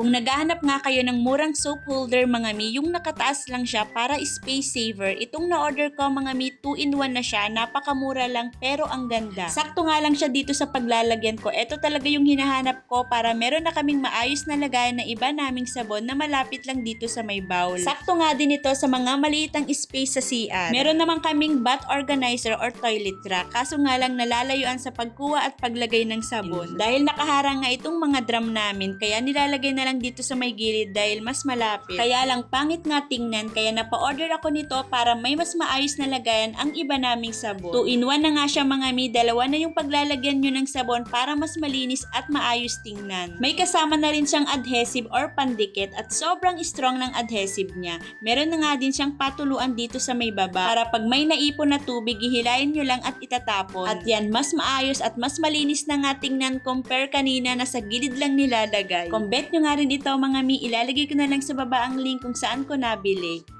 Kung naghahanap nga kayo ng murang soap holder mga mi, yung nakataas lang siya para space saver, itong na-order ko mga mi, 2-in-1 na siya, napakamura lang pero ang ganda. Sakto nga lang siya dito sa paglalagyan ko. Ito talaga yung hinahanap ko para meron na kaming maayos na lagayan na iba naming sabon na malapit lang dito sa may bowl. Sakto nga din ito sa mga maliitang space sa CR. Meron naman kaming bath organizer or toilet rack. Kaso nga lang nalalayuan sa pagkuha at paglagay ng sabon. Dahil nakaharang nga itong mga drum namin, kaya nilalagay na lang dito sa may gilid dahil mas malapit. Kaya lang pangit nga tingnan, kaya napa-order ako nito para may mas maayos na lagayan ang iba naming sabon. 2 in 1 na nga siya mga mi, dalawa na yung paglalagyan nyo ng sabon para mas malinis at maayos tingnan. May kasama na rin siyang adhesive or pandikit at sobrang strong ng adhesive niya. Meron na nga din siyang patuluan dito sa may baba para pag may naipon na tubig, hihilayin nyo lang at itatapon. At yan, mas maayos at mas malinis na nga tingnan compare kanina na sa gilid lang nilalagay. Kung nyo nga rin ito mga mi, ilalagay ko na lang sa baba ang link kung saan ko nabili.